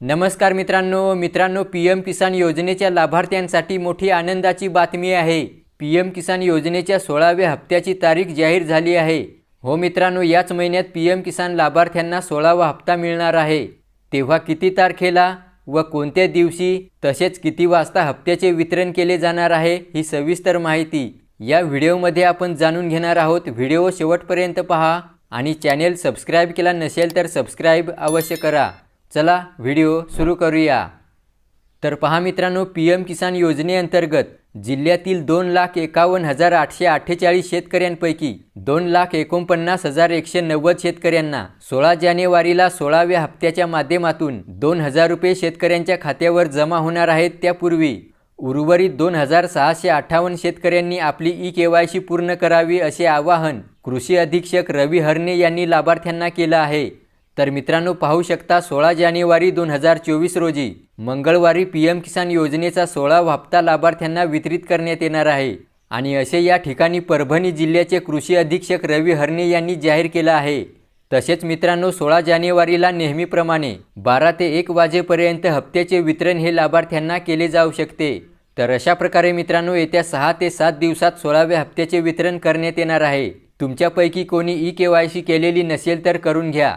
नमस्कार मित्रांनो मित्रांनो पी एम किसान योजनेच्या लाभार्थ्यांसाठी मोठी आनंदाची बातमी आहे. पी एम किसान योजनेच्या सोळाव्या हप्त्याची तारीख जाहीर झाली आहे. हो मित्रांनो याच महिन्यात पी एम किसान लाभार्थ्यांना सोळावा हप्ता मिळणार आहे. तेव्हा किती तारखेला व कोणत्या दिवशी तसेच किती वाजता हप्त्याचे वितरण केले जाणार आहे ही सविस्तर माहिती या व्हिडिओमध्ये आपण जाणून घेणार आहोत. व्हिडिओ शेवटपर्यंत पहा आणि चॅनेल सबस्क्राईब केला नसेल तर सबस्क्राईब अवश्य करा. चला व्हिडिओ सुरू करूया. तर पहा मित्रांनो पी एम किसान योजनेअंतर्गत जिल्ह्यातील दोन लाख एकावन्न हजार आठशे अठ्ठेचाळीस शेतकऱ्यांपैकी दोन लाख एकोणपन्नास हजार एकशे नव्वद शेतकऱ्यांना सोळा जानेवारीला सोळाव्या हप्त्याच्या माध्यमातून दोन हजार रुपये शेतकऱ्यांच्या खात्यावर जमा होणार आहेत. त्यापूर्वी उर्वरित दोन हजार सहाशे अठ्ठावन्न शेतकऱ्यांनी आपली ई के वाय सी पूर्ण करावी असे आवाहन कृषी अधीक्षक रवी हरणे यांनी लाभार्थ्यांना केलं आहे. तर मित्रांनो पाहू शकता सोळा जानेवारी दोन हजार चोवीस रोजी मंगळवारी पी एम किसान योजनेचा सोळावा हप्ता लाभार्थ्यांना वितरित करण्यात येणार आहे. आणि असे या ठिकाणी परभणी जिल्ह्याचे कृषी अधीक्षक रवी हरणे यांनी जाहीर केलं आहे. तसेच मित्रांनो सोळा जानेवारीला नेहमीप्रमाणे बारा ते एक वाजेपर्यंत हप्त्याचे वितरण हे लाभार्थ्यांना केले जाऊ शकते. तर अशा प्रकारे मित्रांनो येत्या सहा ते सात दिवसात सोळाव्या हप्त्याचे वितरण करण्यात येणार आहे. तुमच्यापैकी कोणी ई के वाय सी केलेली नसेल तर करून घ्या.